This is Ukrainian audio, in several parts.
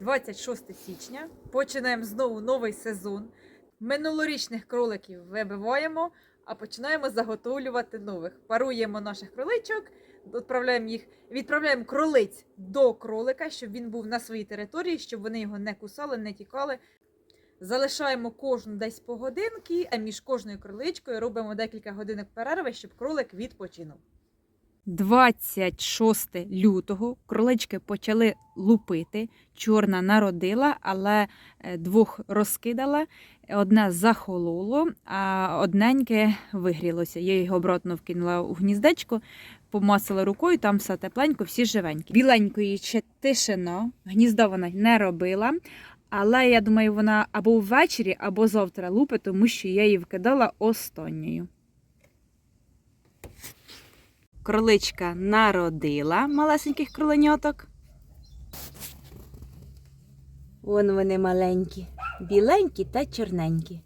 26 січня. Починаємо знову новий сезон. Минулорічних кроликів вибиваємо, а починаємо заготовлювати нових. Паруємо наших кроличок, відправляємо їх, відправляємо кролиць до кролика, щоб він був на своїй території, щоб вони його не кусали, не тікали. Залишаємо кожну десь по годинки, а між кожною кроличкою робимо декілька годинок перерви, щоб кролик відпочинув. 26 лютого кролички почали лупити. Чорна народила, але е, двох розкидала. Одне захололо, а одненьке вигрілося. Я його обратно вкинула у гніздечко, помасила рукою, там все тепленько, всі живенькі. Біленької ще тишина, гнізда вона не робила. Але я думаю, вона або ввечері, або завтра лупить, тому що я її вкидала останньою. Кроличка народила малесеньких кроленяток. Вон вони маленькі, біленькі та чорненькі.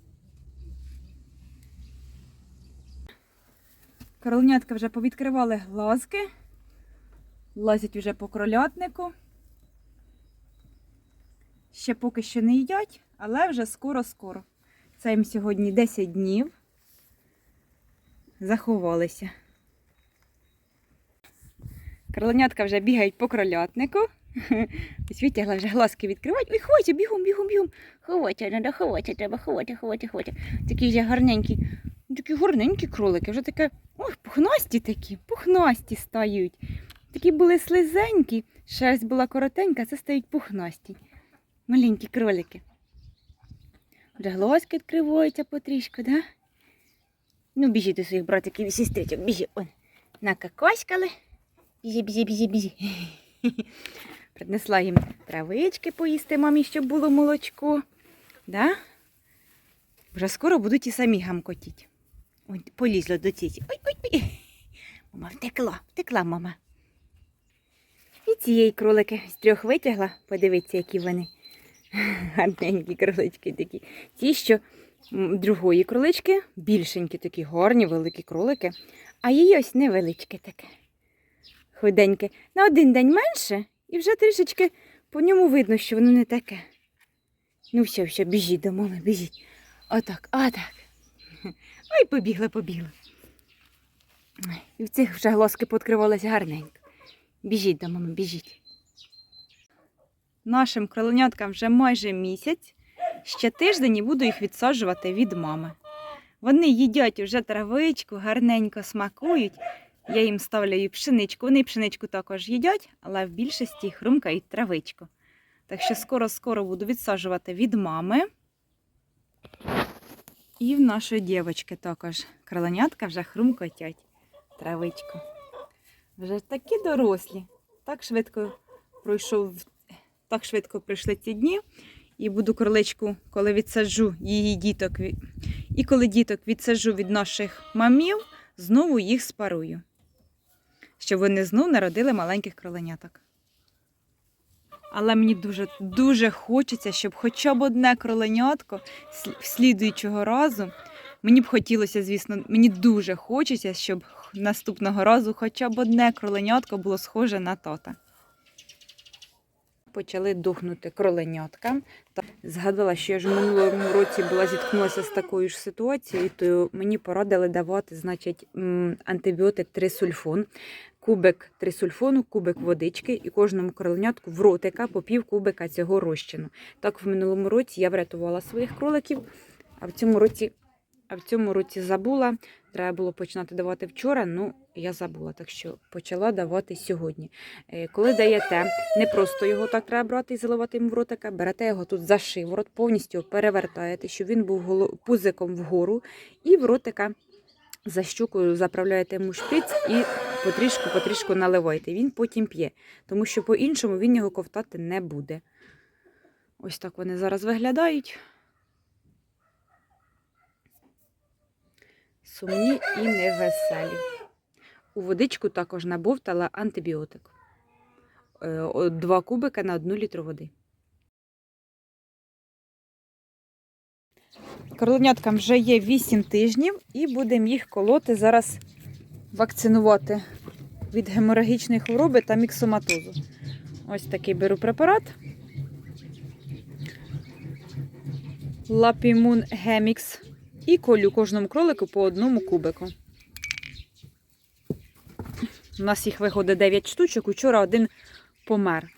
Кроленятка вже повідкривали глазки, лазять вже по кролятнику. Ще поки що не їдять, але вже скоро-скоро. Це їм сьогодні 10 днів. Заховалися. Кроленятка вже бігають по кролятнику. Витягла вже глазки відкривають. Ой, ховайте, бігом, бігом, бігом. Ховайте, треба ховати, треба ховати, ховати, ховати. Такі вже гарненькі, такі гарненькі кролики. Вже таке, ой, пухнасті такі, пухнасті стають. Такі були слизенькі, шерсть була коротенька, це стають пухнасті. Маленькі кролики. Вже глазки відкриваються потрішку, да? Ну, біжи до своїх братиків і сестричок, біжи. Он, накакоськали. Біжи, біжи, біжи, біжи. Принесла їм травички поїсти мамі, щоб було молочко. Да? Вже скоро будуть і самі гамкотіть. Ой, полізла до ціці. Ой, ой, ой. Мама втекла, втекла мама. І цієї кролики з трьох витягла. Подивіться, які вони. Гарненькі кролички такі. Ті, що другої кролички, більшенькі такі гарні, великі кролики, а її ось невеличке таке. Худеньке. На один день менше, і вже трішечки по ньому видно, що воно не таке. Ну, все, все, біжіть до мами, біжіть. Отак, отак. Ой, побігла, побігла. І в цих вже глазки пооткривалися гарненько. Біжіть до мами, біжіть. Нашим кроленяткам вже майже місяць. Ще тиждень і буду їх відсаджувати від мами. Вони їдять вже травичку, гарненько смакують. Я їм ставлю і пшеничку. Вони пшеничку також їдять, але в більшості хрумкають травичку. Так що скоро-скоро буду відсаджувати від мами. І в нашої дівчинки також кроленятка вже хрумкотять травичку. Вже такі дорослі. Так швидко пройшов, так швидко пройшли ці дні. І буду кроличку, коли відсаджу її діток, і коли діток відсаджу від наших мамів, знову їх спарую. Щоб вони знов народили маленьких кроленяток. Але мені дуже, дуже хочеться, щоб хоча б одне кроленятко сл- слідуючого разу. Мені б хотілося, звісно, мені дуже хочеться, щоб наступного разу хоча б одне кроленятко було схоже на тота. Почали духнути кроленятка. Згадала, що я ж в минулому році була зіткнулася з такою ж ситуацією, то мені порадили давати, значить, антибіотик трисульфон, кубик трисульфону, кубик водички і кожному кроленятку в ротика по пів кубика цього розчину. Так в минулому році я врятувала своїх кроликів, а в цьому році, а в цьому році забула. Треба було починати давати вчора, ну я забула, так що почала давати сьогодні. Е, Коли даєте, не просто його так треба брати і заливати їм в ротика, берете його тут за шиворот, повністю перевертаєте, щоб він був пузиком вгору, і в ротика за щукою заправляєте йому шприц і потрішку-потрішку наливаєте. Він потім п'є, тому що по-іншому він його ковтати не буде. Ось так вони зараз виглядають. Сумні і невеселі. У водичку також набовтала антибіотик. Е, Два кубика на одну літру води. Короленяткам вже є 8 тижнів і будемо їх колоти зараз вакцинувати від геморагічної хвороби та міксоматозу. Ось такий беру препарат. Лапімун Гемікс. І колю кожному кролику по одному кубику. У нас їх виходить 9 штучок, учора один помер.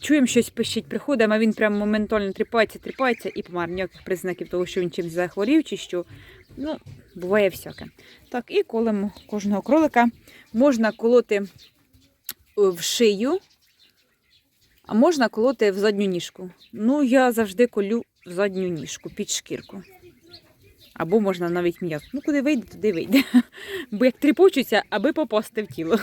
Чуємо, щось пищить, приходимо, а він прям моментально тріпається, тріпається і помер. Ніяких признаків того, що він чимось захворів чи що. Ну, буває всяке. Так, і колемо кожного кролика. Можна колоти е, в шию, а можна колоти в задню ніжку. Ну, я завжди колю в задню ніжку, під шкірку. Або можна навіть м'ясо. Ну, куди вийде, туди вийде. Бо як тріпочуться, аби попасти в тіло.